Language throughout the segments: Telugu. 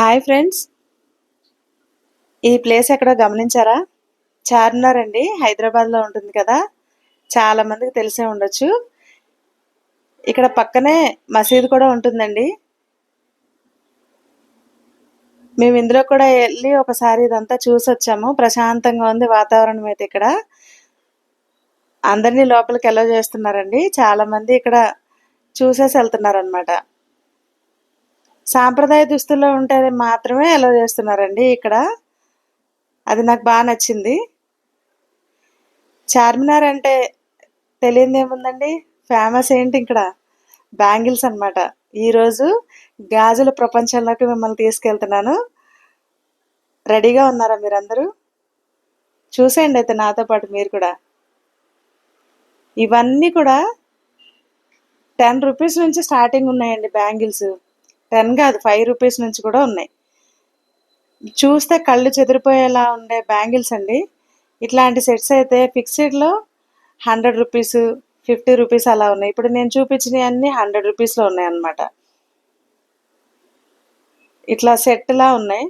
హాయ్ ఫ్రెండ్స్ ఈ ప్లేస్ ఎక్కడో గమనించారా? చార్మినార్ అండి హైదరాబాద్లో ఉంటుంది కదా. చాలా మందికి తెలిసే ఉండొచ్చు. ఇక్కడ పక్కనే మసీదు కూడా ఉంటుందండి. మేము ఇందులో కూడా వెళ్ళి ఒకసారి ఇదంతా చూసి వచ్చాము ప్రశాంతంగా ఉంది వాతావరణం అయితే ఇక్కడ. అందరినీ లోపలికి ఎలా చేస్తున్నారండి. చాలామంది ఇక్కడ చూసేసి వెళ్తున్నారనమాట సాంప్రదాయ దుస్తుల్లో ఉంటే మాత్రమే ఎలా చేస్తున్నారండి ఇక్కడ. అది నాకు బాగా నచ్చింది. చార్మినార్ అంటే తెలియదు ఏముందండి? ఫేమస్ ఏంటి ఇక్కడ? బ్యాంగిల్స్ అనమాట ఈరోజు గాజుల ప్రపంచంలోకి మిమ్మల్ని తీసుకెళ్తున్నాను. రెడీగా ఉన్నారా మీరందరూ? చూసేయండి అయితే నాతో పాటు మీరు కూడా. ఇవన్నీ కూడా టెన్ రూపీస్ నుంచి స్టార్టింగ్ ఉన్నాయండి బ్యాంగిల్స్ టెన్ కాదు ఫైవ్ రూపీస్ నుంచి కూడా ఉన్నాయి. చూస్తే కళ్ళు చెదిరిపోయేలా ఉండే బ్యాంగిల్స్ అండి. ఇట్లాంటి సెట్స్ అయితే ఫిక్స్డ్లో హండ్రెడ్ రూపీస్ ఫిఫ్టీ రూపీస్ అలా ఉన్నాయి. ఇప్పుడు నేను చూపించినవి అన్నీ హండ్రెడ్ రూపీస్లో ఉన్నాయి అన్నమాట. ఇట్లా సెట్లా ఉన్నాయి.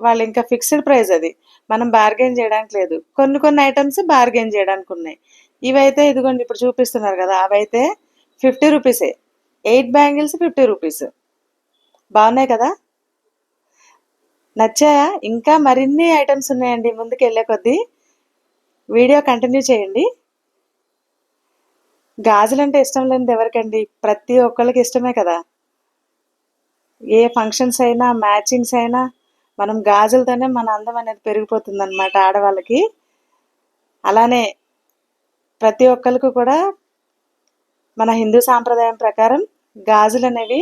వాళ్ళు ఇంకా ఫిక్స్డ్ ప్రైస్ అది. మనం బార్గెన్ చేయడానికి లేదు. కొన్ని కొన్ని ఐటమ్స్ బార్గెన్ చేయడానికి ఉన్నాయి. ఇవైతే ఇదిగోండి ఇప్పుడు చూపిస్తున్నారు కదా అవైతే ఫిఫ్టీ రూపీసే. Eight bangles fifty rupees. బాగున్నాయి కదా? నచ్చాయా? ఇంకా మరిన్ని ఐటమ్స్ ఉన్నాయండి ముందుకు వెళ్ళే కొద్దీ. వీడియో కంటిన్యూ చేయండి. గాజులు అంటే ఇష్టం లేనిది ఎవరికండి? ప్రతి ఒక్కరికి ఇష్టమే కదా. ఏ ఫంక్షన్స్ అయినా మ్యాచింగ్స్ అయినా మనం గాజులతోనే మన అందం అనేది పెరిగిపోతుంది అనమాట ఆడవాళ్ళకి. అలానే ప్రతి ఒక్కరికి కూడా మన హిందూ సాంప్రదాయం ప్రకారం గాజులు అనేవి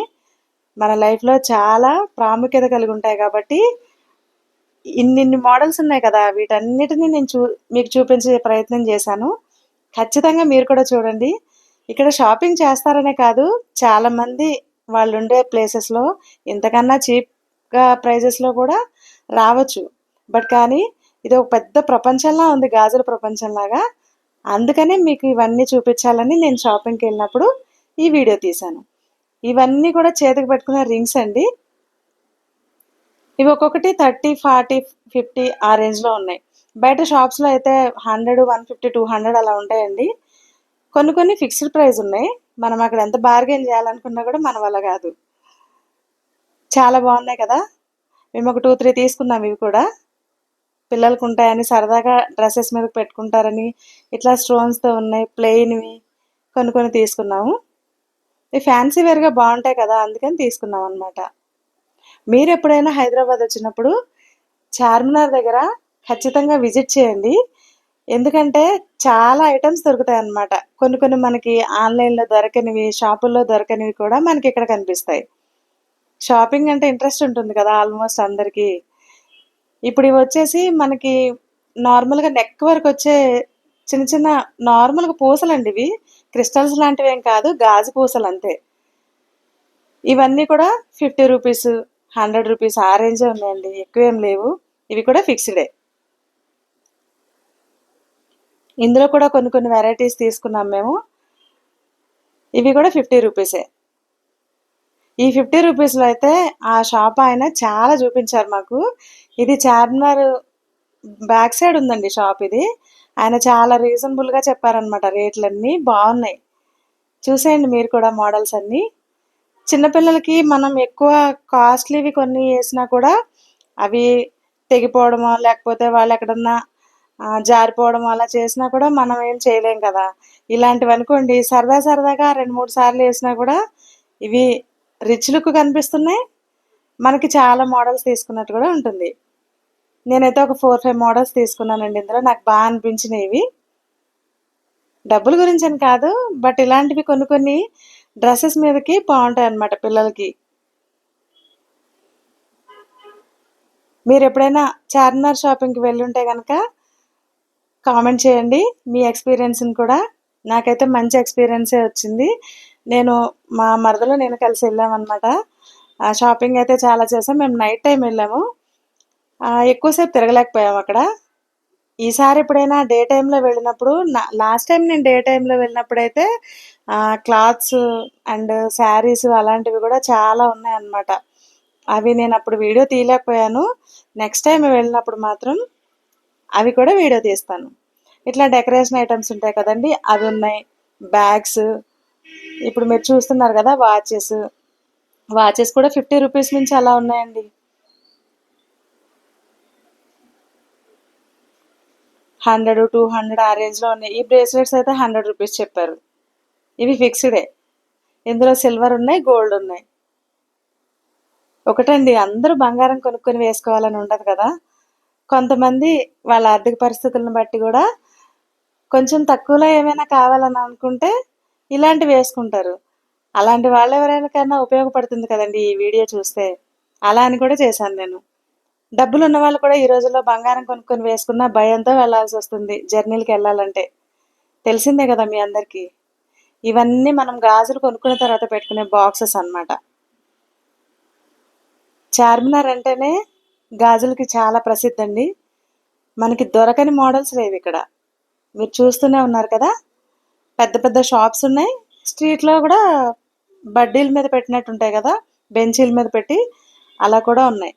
మన లైఫ్లో చాలా ప్రాముఖ్యత కలిగి ఉంటాయి కాబట్టి ఇన్నిన్ని మోడల్స్ ఉన్నాయి కదా వీటన్నిటిని నేను చూ మీకు చూపించే ప్రయత్నం చేశాను. ఖచ్చితంగా మీరు కూడా చూడండి. ఇక్కడ షాపింగ్ చేస్తారనే కాదు చాలామంది వాళ్ళు ఉండే ప్లేసెస్లో ఇంతకన్నా చీప్గా ప్రైజెస్లో కూడా రావచ్చు. బట్ కానీ ఇది ఒక పెద్ద ప్రపంచంలా ఉంది గాజుల ప్రపంచంలాగా. అందుకనే మీకు ఇవన్నీ చూపించాలని నేను షాపింగ్కి వెళ్ళినప్పుడు ఈ వీడియో తీశాను. ఇవన్నీ కూడా చేతికి పెట్టుకునే రింగ్స్ అండి. ఇవి ఒక్కొక్కటి థర్టీ ఫార్టీ ఫిఫ్టీ ఆ రేంజ్లో ఉన్నాయి. బయట షాప్స్లో అయితే hundred one fifty two hundred అలా ఉంటాయండి. కొన్ని కొన్ని ఫిక్స్డ్ ప్రైస్ ఉన్నాయి. మనం అక్కడ ఎంత బార్గెన్ చేయాలనుకున్నా కూడా మన వల్ల కాదు. చాలా బాగున్నాయి కదా? మేము ఒక టూ త్రీ తీసుకున్నాం ఇవి కూడా. పిల్లలకు ఉంటాయని సరదాగా డ్రెస్సెస్ మీద పెట్టుకుంటారని ఇట్లా స్టోన్స్తో ఉన్నాయి ప్లెయిన్వి కొన్ని కొన్ని తీసుకున్నాము. ఇవి ఫ్యాన్సీ వేర్గా బాగుంటాయి కదా అందుకని తీసుకున్నాం అనమాట మీరు ఎప్పుడైనా హైదరాబాద్ వచ్చినప్పుడు చార్మినార్ దగ్గర ఖచ్చితంగా విజిట్ చేయండి. ఎందుకంటే చాలా ఐటమ్స్ దొరుకుతాయి అన్నమాట. కొన్ని కొన్ని మనకి ఆన్లైన్లో దొరకనివి షాపుల్లో దొరకనివి కూడా మనకి ఇక్కడ కనిపిస్తాయి. షాపింగ్ అంటే ఇంట్రెస్ట్ ఉంటుంది కదా ఆల్మోస్ట్ అందరికీ. ఇప్పుడు ఇవి వచ్చేసి మనకి నార్మల్గా నెక్ వరకు వచ్చే చిన్న చిన్న నార్మల్గా పూసలండి ఇవి. క్రిస్టల్స్ లాంటివి ఏం కాదు గాజు పూసలు అంతే. ఇవన్నీ కూడా ఫిఫ్టీ రూపీస్ హండ్రెడ్ రూపీస్ ఆ రేంజే ఉన్నాయండి. ఎక్కువేం లేవు. ఇవి కూడా ఫిక్స్డే. ఇందులో కూడా కొన్ని కొన్ని వెరైటీస్ తీసుకున్నాం మేము. ఇవి కూడా ఫిఫ్టీ రూపీసే. ఈ ఫిఫ్టీ రూపీస్లో అయితే ఆ షాప్ ఆయన చాలా చూపించారు మాకు. ఇది చార్మినార్ బ్యాక్ సైడ్ ఉందండి షాప్ ఇది. ఆయన చాలా రీజనబుల్గా చెప్పారనమాట రేట్లన్నీ బాగున్నాయి. చూసేయండి మీరు కూడా మోడల్స్ అన్నీ. చిన్నపిల్లలకి మనం ఎక్కువ కాస్ట్లీవి కొన్ని వేసినా కూడా అవి తెగిపోవడమో లేకపోతే వాళ్ళు ఎక్కడన్నా జారిపోవడం అలా చేసినా కూడా మనం ఏం చేయలేం కదా. ఇలాంటివి అనుకోండి సరదా సరదాగా రెండు మూడు సార్లు వేసినా కూడా ఇవి రిచ్ లుక్ కనిపిస్తున్నాయి. మనకి చాలా మోడల్స్ తీసుకున్నట్టు కూడా ఉంటుంది. నేనైతే ఒక ఫోర్ ఫైవ్ మోడల్స్ తీసుకున్నానండి ఇందులో. నాకు బాగా అనిపించినవి డబ్బుల గురించి అని కాదు బట్ ఇలాంటివి కొన్ని కొన్ని డ్రెస్సెస్ మీదకి బాగుంటాయి అన్నమాట పిల్లలకి. మీరు ఎప్పుడైనా చార్మినార్ షాపింగ్కి వెళ్ళుంటే కనుక కామెంట్ చేయండి. మీ ఎక్స్పీరియన్స్ని కూడా. నాకైతే మంచి ఎక్స్పీరియన్సే వచ్చింది. నేను మా మరదలో నేను కలిసి వెళ్ళామన్నమాట. షాపింగ్ అయితే చాలా చేసాం. మేము నైట్ టైం వెళ్ళాము. ఎక్కువసేపు తిరగలేకపోయాము అక్కడ? ఈసారి ఎప్పుడైనా డే టైంలో వెళ్ళినప్పుడు లాస్ట్ టైం నేను డే టైంలో వెళ్ళినప్పుడు అయితే క్లాత్స్ అండ్ శారీస్ అలాంటివి కూడా చాలా ఉన్నాయన్నమాట. అవి నేను అప్పుడు వీడియో తీయలేకపోయాను. నెక్స్ట్ టైం వెళ్ళినప్పుడు మాత్రం అవి కూడా వీడియో తీస్తాను. ఇట్లా డెకరేషన్ ఐటమ్స్ ఉంటాయి కదండి అవి ఉన్నాయి. బ్యాగ్స్ ఇప్పుడు మీరు చూస్తున్నారు కదా వాచెస్. వాచెస్ కూడా ఫిఫ్టీ రూపీస్ నుంచి అలా ఉన్నాయండి. హండ్రెడ్ టూ హండ్రెడ్ ఆ రేంజ్లో ఉన్నాయి. ఈ బ్రేస్లెట్స్ అయితే హండ్రెడ్ రూపీస్ చెప్పారు. ఇవి ఫిక్స్డే ఇందులో సిల్వర్ ఉన్నాయి గోల్డ్ ఉన్నాయి. ఒకటండి అందరూ బంగారం కొనుక్కొని వేసుకోవాలని ఉండదు కదా. కొంతమంది వాళ్ళ ఆర్థిక పరిస్థితులను బట్టి కూడా కొంచెం తక్కువలో ఏమైనా కావాలని అనుకుంటే ఇలాంటివి వేసుకుంటారు. అలాంటి వాళ్ళు ఎవరైనా ఉపయోగపడుతుంది కదండి ఈ వీడియో చూస్తే. అలా అని కూడా చేశాను నేను. డబ్బులు ఉన్న వాళ్ళు కూడా ఈ రోజుల్లో బంగారం కొనుక్కొని వేసుకున్న భయంతో వెళ్ళాల్సి వస్తుంది జర్నీలకు వెళ్ళాలంటే. తెలిసిందే కదా మీ అందరికీ. ఇవన్నీ మనం గాజులు కొనుక్కున్న తర్వాత పెట్టుకునే బాక్సెస్ అన్నమాట. చార్మినార్ అంటేనే గాజులకి చాలా ప్రసిద్ధి అండి మనకి దొరకని మోడల్స్ లేవు ఇక్కడ. మీరు చూస్తూనే ఉన్నారు కదా. పెద్ద పెద్ద షాప్స్ ఉన్నాయి. స్ట్రీట్లో కూడా బడ్డీల మీద పెట్టినట్టు ఉంటాయి కదా. బెంచీల మీద పెట్టి అలా కూడా ఉన్నాయి.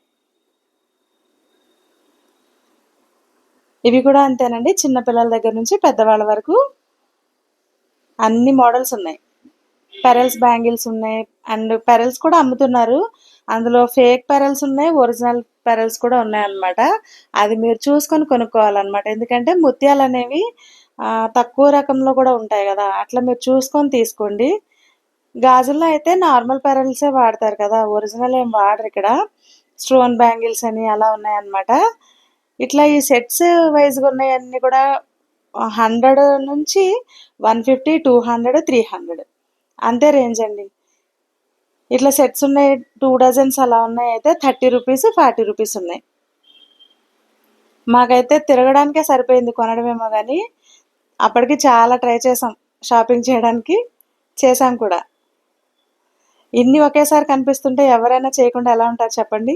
ఇవి కూడా అంతేనండి. చిన్న పిల్లల దగ్గర నుంచి పెద్దవాళ్ళ వరకు అన్ని మోడల్స్ ఉన్నాయి. పెరల్స్ బ్యాంగిల్స్ ఉన్నాయి. అండ్ పెరల్స్ కూడా అమ్ముతున్నారు. అందులో ఫేక్ పెరల్స్ ఉన్నాయి ఒరిజినల్ పెరల్స్ కూడా ఉన్నాయి అన్నమాట అది మీరు చూసుకొని కొనుక్కోవాలన్నమాట. ఎందుకంటే ముత్యాలు అనేవి తక్కువ రకంలో కూడా ఉంటాయి కదా. అట్లా మీరు చూసుకొని తీసుకోండి. గాజుల్లో అయితే నార్మల్ పెరల్సే వాడతారు కదా. ఒరిజినల్ ఏం వాడరు ఇక్కడ. స్టోన్ బ్యాంగిల్స్ అని అలా ఉన్నాయన్నమాట. ఇట్లా ఈ సెట్స్ వైజ్గా ఉన్నాయన్నీ కూడా హండ్రెడ్ నుంచి one fifty two hundred three hundred అంతే రేంజ్ అండి. ఇట్లా సెట్స్ ఉన్నాయి టూ డజన్స్ అలా ఉన్నాయి అయితే థర్టీ రూపీస్ ఫార్టీ రూపీస్ ఉన్నాయి. మాకైతే తిరగడానికే సరిపోయింది కొనడమేమో కానీ అప్పటికి చాలా ట్రై చేసాం షాపింగ్ చేయడానికి చేసాం కూడా. ఇన్ని ఒకేసారి కనిపిస్తుంటే ఎవరైనా చేయకుండా ఎలా ఉంటారు చెప్పండి?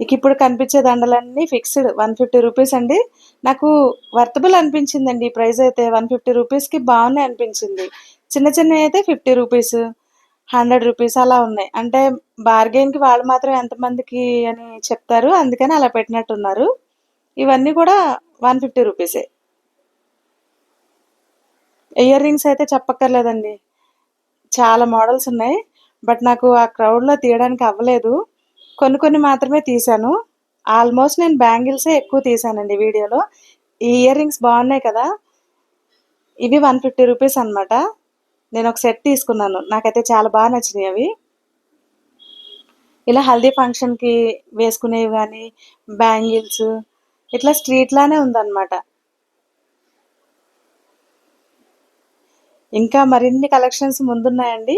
ఇక ఇప్పుడు కనిపించే దండలన్నీ ఫిక్స్డ్ వన్ ఫిఫ్టీ రూపీస్ అండి. నాకు వర్తబుల్ అనిపించిందండి ఈ ప్రైస్ అయితే. వన్ ఫిఫ్టీ రూపీస్కి బాగున్నాయి అనిపించింది. చిన్న చిన్నవి అయితే ఫిఫ్టీ రూపీస్ హండ్రెడ్ రూపీస్ అలా ఉన్నాయి. అంటే బార్గెన్కి వాళ్ళు మాత్రం ఎంతమందికి అని చెప్తారు. అందుకని అలా పెట్టినట్టున్నారు. ఇవన్నీ కూడా వన్ ఫిఫ్టీ రూపీసే ఇయర్ రింగ్స్ అయితే చెప్పక్కర్లేదండి. చాలా మోడల్స్ ఉన్నాయి. బట్ నాకు ఆ క్రౌడ్లో తీయడానికి అవ్వలేదు. కొన్ని కొన్ని మాత్రమే తీశాను. ఆల్మోస్ట్ నేను బ్యాంగిల్సే ఎక్కువ తీసానండి వీడియోలో. ఈ ఇయర్ రింగ్స్ బాగున్నాయి కదా. ఇవి వన్ ఫిఫ్టీ రూపీస్ అనమాట నేను ఒక సెట్ తీసుకున్నాను. నాకైతే చాలా బాగా నచ్చినాయి అవి. ఇలా హల్దీ ఫంక్షన్కి వేసుకునేవి కానీ బ్యాంగిల్స్ ఇట్లా స్ట్రీట్లానే ఉందన్నమాట. ఇంకా మరిన్ని కలెక్షన్స్ ముందున్నాయండి.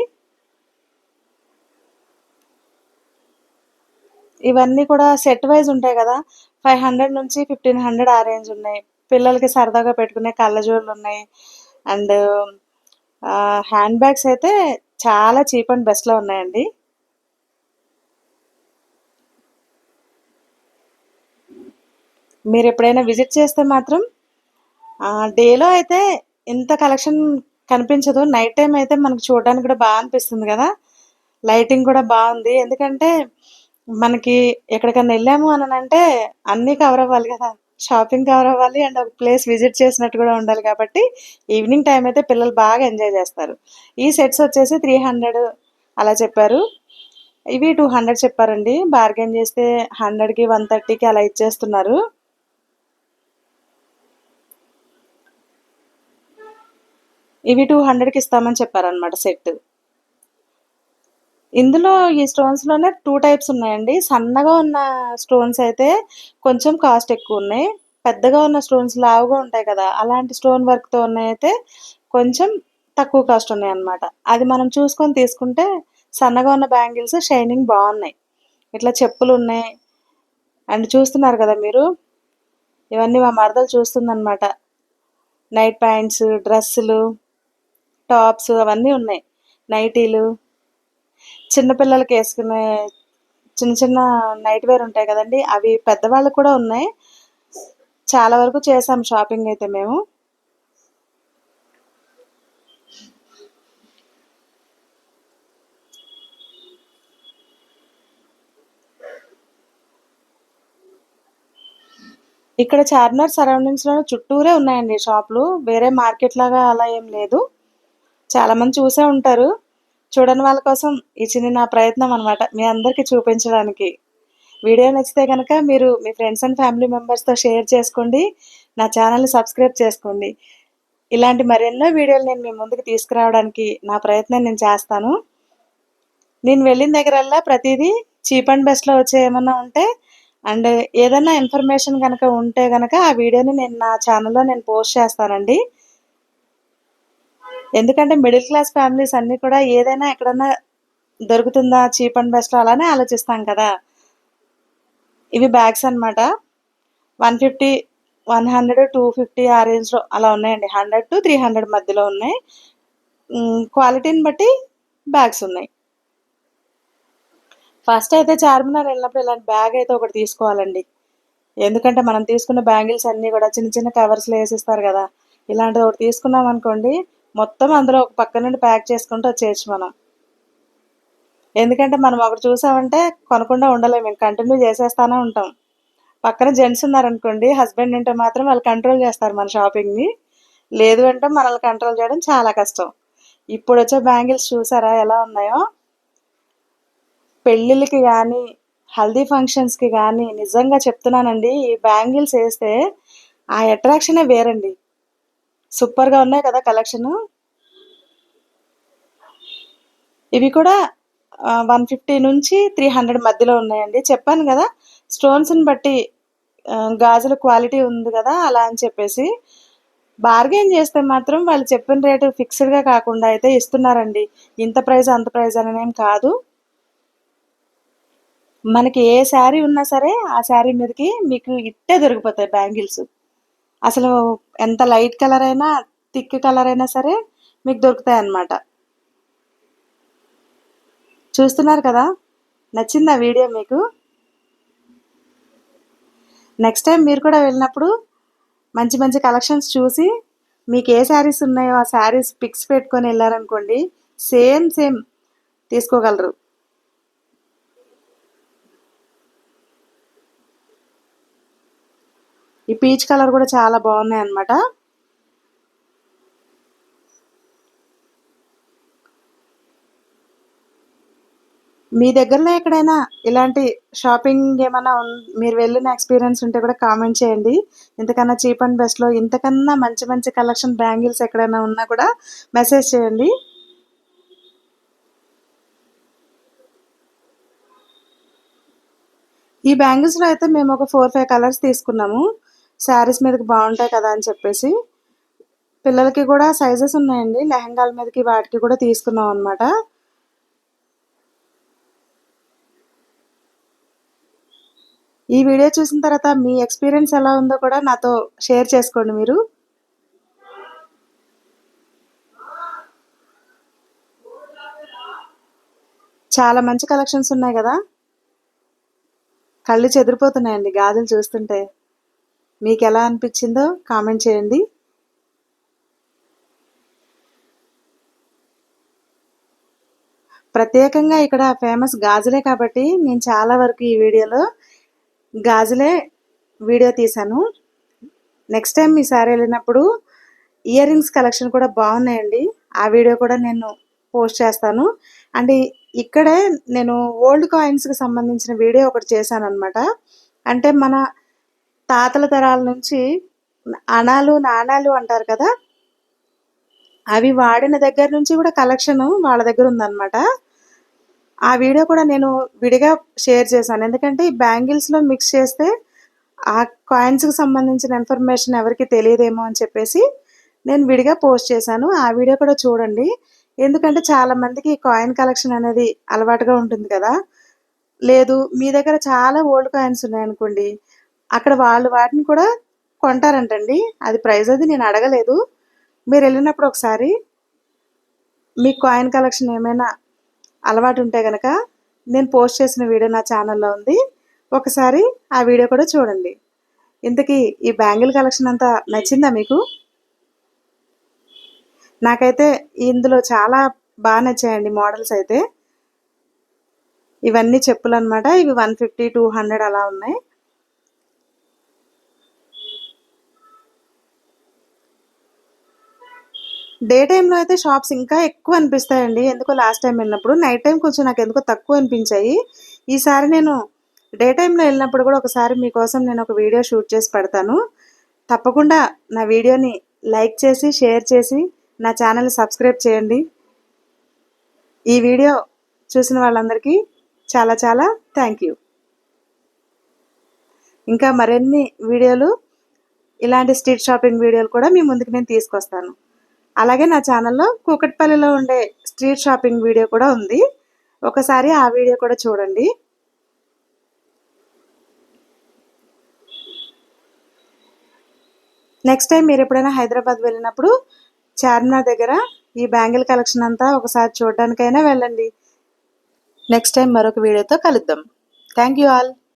ఇవన్నీ కూడా సెట్ వైజ్ ఉంటాయి కదా. ఫైవ్ హండ్రెడ్ నుంచి ఫిఫ్టీన్ హండ్రెడ్ ఆ రేంజ్ ఉన్నాయి. పిల్లలకి సరదాగా పెట్టుకునే కళ్ళజోళ్ళు ఉన్నాయి. అండ్ హ్యాండ్ బ్యాగ్స్ అయితే చాలా చీప్ అండ్ బెస్ట్లో ఉన్నాయండి. మీరు ఎప్పుడైనా విజిట్ చేస్తే మాత్రం డేలో అయితే ఇంత కలెక్షన్ కనిపించదు. నైట్ టైం అయితే మనకు చూడడానికి కూడా బాగా అనిపిస్తుంది కదా. లైటింగ్ కూడా బాగుంది. ఎందుకంటే మనకి ఎక్కడికన్నా వెళ్ళాము అని అంటే అన్నీ కవర్ అవ్వాలి కదా. షాపింగ్ కవర్ అవ్వాలి అండ్ ఒక ప్లేస్ విజిట్ చేసినట్టు కూడా ఉండాలి కాబట్టి ఈవినింగ్ టైం అయితే పిల్లలు బాగా ఎంజాయ్ చేస్తారు. ఈ సెట్స్ వచ్చేసి త్రీ హండ్రెడ్ అలా చెప్పారు. ఇవి టూ హండ్రెడ్ చెప్పారండి. బార్గెన్ చేస్తే హండ్రెడ్కి వన్ థర్టీకి అలా ఇచ్చేస్తున్నారు. ఇవి టూ హండ్రెడ్కి ఇస్తామని చెప్పారనమాట సెట్ ఇందులో ఈ స్టోన్స్లోనే టూ టైప్స్ ఉన్నాయండి. సన్నగా ఉన్న స్టోన్స్ అయితే కొంచెం కాస్ట్ ఎక్కువ ఉన్నాయి. పెద్దగా ఉన్న స్టోన్స్ లావుగా ఉంటాయి కదా అలాంటి స్టోన్ వర్క్తో ఉన్నాయైతే కొంచెం తక్కువ కాస్ట్ ఉన్నాయి అనమాట అది మనం చూసుకొని తీసుకుంటే సన్నగా ఉన్న బ్యాంగిల్స్ షైనింగ్ బాగున్నాయి. ఇట్లా చెప్పులు ఉన్నాయి. అండ్ చూస్తున్నారు కదా మీరు? ఇవన్నీ మా మరదలు చూస్తుందన్నమాట. నైట్ ప్యాంట్స్ డ్రెస్సులు టాప్స్ అవన్నీ ఉన్నాయి. నైటీలు చిన్నపిల్లలకి వేసుకునే చిన్న చిన్న నైట్ వేర్ ఉంటాయి కదండి అవి పెద్దవాళ్ళకు కూడా ఉన్నాయి. చాలా వరకు చేసాం షాపింగ్ అయితే మేము. ఇక్కడ చార్మినార్ సరౌండింగ్స్లో చుట్టూరే ఉన్నాయండి షాపులు. వేరే మార్కెట్ లాగా అలా ఏం లేదు. చాలా మంది చూసే ఉంటారు. చూడని వాళ్ళ కోసం ఈ చిన్న నా ప్రయత్నం అనమాట. మీ అందరికీ చూపించడానికి. వీడియో నచ్చితే కనుక మీరు మీ ఫ్రెండ్స్ అండ్ ఫ్యామిలీ మెంబర్స్‌తో షేర్ చేసుకోండి. నా ఛానల్ని సబ్స్క్రైబ్ చేసుకోండి. ఇలాంటి మరెన్నో వీడియోలు నేను మీ ముందుకు తీసుకురావడానికి నా ప్రయత్నం నేను చేస్తాను. నేను వెళ్ళిన దగ్గరల్లా ప్రతిదీ చీప్ అండ్ బెస్ట్‌లో వచ్చే ఏమన్నా ఉంటే అండ్ ఏదైనా ఇన్ఫర్మేషన్ కనుక ఉంటే కనుక ఆ వీడియోని నేను నా ఛానల్లో నేను పోస్ట్ చేస్తానండి. ఎందుకంటే మిడిల్ క్లాస్ ఫ్యామిలీస్ అన్నీ కూడా ఏదైనా ఎక్కడన్నా దొరుకుతుందా చీప్ అండ్ బెస్ట్ అలానే ఆలోచిస్తాం కదా! ఇవి బ్యాగ్స్ అనమాట. 150, 100, 250 ఆ రేంజ్‌లో అలా ఉన్నాయండి. 100-300 మధ్యలో ఉన్నాయి. క్వాలిటీని బట్టి బ్యాగ్స్ ఉన్నాయి. ఫస్ట్ అయితే చార్మినార్ వెళ్ళినప్పుడు ఇలాంటి బ్యాగ్ అయితే ఒకటి తీసుకోవాలండి. ఎందుకంటే మనం తీసుకున్న బ్యాంగిల్స్ అన్నీ కూడా చిన్న చిన్న కవర్స్‌లో వేసిస్తారు కదా ఇలాంటిది ఒకటి తీసుకున్నాం అనుకోండి మొత్తం అందులో ఒక పక్క నుండి ప్యాక్ చేసుకుంటూ వచ్చేయచ్చు మనం. ఎందుకంటే మనం ఒకటి చూసామంటే కొనకుండా ఉండలేము. కంటిన్యూ చేసేస్తానే ఉంటాం. పక్కన జెంట్స్ ఉన్నారనుకోండి హస్బెండ్ ఉంటే మాత్రం వాళ్ళు కంట్రోల్ చేస్తారు మన షాపింగ్‌ని. లేదు అంటే మనల్ని కంట్రోల్ చేయడం చాలా కష్టం. ఇప్పుడు వచ్చే బ్యాంగిల్స్ చూసారా ఎలా ఉన్నాయో? పెళ్ళిళ్ళకి కానీ హల్దీ ఫంక్షన్స్‌కి కానీ నిజంగా చెప్తున్నానండి ఈ బ్యాంగిల్స్ వేస్తే ఆ అట్రాక్షనే వేరండి. సూపర్‌గా ఉన్నాయి కదా కలెక్షను. ఇవి కూడా వన్ ఫిఫ్టీ నుంచి త్రీ హండ్రెడ్ మధ్యలో ఉన్నాయండి. చెప్పాను కదా స్టోన్స్‌ని బట్టి గాజుల క్వాలిటీ ఉంది కదా అలా అని చెప్పేసి. బార్గెన్ చేస్తే మాత్రం వాళ్ళు చెప్పిన రేటు ఫిక్స్‌డ్‌గా కాకుండా అయితే ఇస్తున్నారండి. ఇంత ప్రైస్, అంత ప్రైస్ అనేం కాదు. మనకి ఏ శారీ ఉన్నా సరే ఆ శారీ మీదకి మీకు ఇట్టే దొరికిపోతాయి బ్యాంగిల్స్. అసలు ఎంత లైట్ కలర్ అయినా, థిక్ కలర్ అయినా సరే మీకు దొరుకుతాయి అన్నమాట చూస్తున్నారు కదా! నచ్చిందా వీడియో మీకు? నెక్స్ట్ టైం మీరు కూడా వెళ్ళినప్పుడు మంచి మంచి కలెక్షన్స్ చూసి మీకు ఏ శారీస్ ఉన్నాయో ఆ శారీస్ పిక్స్ పెట్టుకొని వెళ్ళారనుకోండి సేమ్ సేమ్ తీసుకోగలరు. ఈ పీచ్ కలర్ కూడా చాలా బాగున్నాయి అనమాట మీ దగ్గరలో ఎక్కడైనా ఇలాంటి షాపింగ్ ఏమైనా మీరు వెళ్ళిన ఎక్స్‌పీరియన్స్ ఉంటే కూడా కామెంట్ చేయండి. ఇంతకన్నా చీప్ అండ్ బెస్ట్‌లో ఇంతకన్నా మంచి మంచి కలెక్షన్ బ్యాంగిల్స్ ఎక్కడైనా ఉన్నా కూడా మెసేజ్ చేయండి. ఈ బ్యాంగిల్స్‌లో అయితే మేము ఒక 4, 5 కలర్స్ తీసుకున్నాము. శారీస్ మీదకి బాగుంటాయి కదా! అని చెప్పేసి. పిల్లలకి కూడా సైజెస్ ఉన్నాయండి. లెహంగాల మీదకి వాటికి కూడా తీసుకున్నాం అన్నమాట. ఈ వీడియో చూసిన తర్వాత మీ ఎక్స్‌పీరియన్స్ ఎలా ఉందో కూడా నాతో షేర్ చేసుకోండి మీరు. చాలా మంచి కలెక్షన్స్ ఉన్నాయి కదా కళ్ళు చెదిరిపోతున్నాయండి గాజులు చూస్తుంటే. మీకు ఎలా అనిపించిందో కామెంట్ చేయండి. ప్రత్యేకంగా ఇక్కడ ఫేమస్ గాజులే కాబట్టి నేను చాలా వరకు ఈ వీడియోలో గాజులే వీడియో తీశాను. నెక్స్ట్ టైమ్ ఈసారి వెళ్ళినప్పుడు ఇయర్ రింగ్స్ కలెక్షన్ కూడా బాగున్నాయండి. ఆ వీడియో కూడా నేను పోస్ట్ చేస్తాను. అండ్ ఇక్కడే నేను ఓల్డ్ కాయిన్స్‌కి సంబంధించిన వీడియో ఒకటి చేశాను అనమాట అంటే మన తాతల తరాల నుంచి అణాలు, నాణాలు అంటారు కదా! అవి వాడిన దగ్గర నుంచి కూడా కలెక్షన్ వాళ్ళ దగ్గర ఉందన్నమాట. ఆ వీడియో కూడా నేను విడిగా షేర్ చేశాను. ఎందుకంటే ఈ బ్యాంగిల్స్‌లో మిక్స్ చేస్తే ఆ కాయిన్స్‌కి సంబంధించిన ఇన్ఫర్మేషన్ ఎవరికి తెలియదేమో అని చెప్పేసి నేను విడిగా పోస్ట్ చేశాను. ఆ వీడియో కూడా చూడండి. ఎందుకంటే చాలామందికి కాయిన్ కలెక్షన్ అనేది అలవాటుగా ఉంటుంది కదా! లేదు మీ దగ్గర చాలా ఓల్డ్ కాయిన్స్ ఉన్నాయనుకోండి. అక్కడ వాళ్ళు వాటిని కూడా కొంటారంటండి. అది ప్రైజ్ అది నేను అడగలేదు. మీరు వెళ్ళినప్పుడు ఒకసారి మీ కాయిన్ కలెక్షన్ ఏమైనా అలవాటు ఉంటే గనక నేను పోస్ట్ చేసిన వీడియో నా ఛానల్లో ఉంది. ఒకసారి ఆ వీడియో కూడా చూడండి. ఇంతకీ ఈ బ్యాంగిల్ కలెక్షన్ అంతా నచ్చిందా మీకు? నాకైతే ఇందులో చాలా బాగా నచ్చాయండి మోడల్స్ అయితే. ఇవన్నీ చెప్పులన్నమాట. ఇవి 150, 200 అలా ఉన్నాయి. డే టైంలో అయితే షాప్స్ ఇంకా ఎక్కువ అనిపిస్తాయండి. ఎందుకో లాస్ట్ టైం వెళ్ళినప్పుడు నైట్ టైం కొంచెం నాకు ఎందుకో తక్కువ అనిపించాయి. ఈసారి నేను డే టైంలో వెళ్ళినప్పుడు కూడా ఒకసారి మీకోసం నేను ఒక వీడియో షూట్ చేసి పెడతాను. తప్పకుండా నా వీడియోని లైక్ చేసి షేర్ చేసి నా ఛానల్ సబ్స్క్రైబ్ చేయండి. ఈ వీడియో చూసిన వాళ్ళందరికీ చాలా చాలా థ్యాంక్ యూ. ఇంకా మరిన్ని వీడియోలు ఇలాంటి స్ట్రీట్ షాపింగ్ వీడియోలు కూడా మీ ముందుకు నేను తీసుకొస్తాను. అలాగే నా ఛానల్లో కూకట్పల్లిలో ఉండే స్ట్రీట్ షాపింగ్ వీడియో కూడా ఉంది. ఒకసారి ఆ వీడియో కూడా చూడండి. నెక్స్ట్ టైం మీరు ఎప్పుడైనా హైదరాబాద్ వెళ్ళినప్పుడు చార్మినార్ దగ్గర ఈ బ్యాంగిల్ కలెక్షన్ అంతా ఒకసారి చూడడానికైనా వెళ్ళండి. నెక్స్ట్ టైం మరొక వీడియోతో కలుద్దాం. Thank you all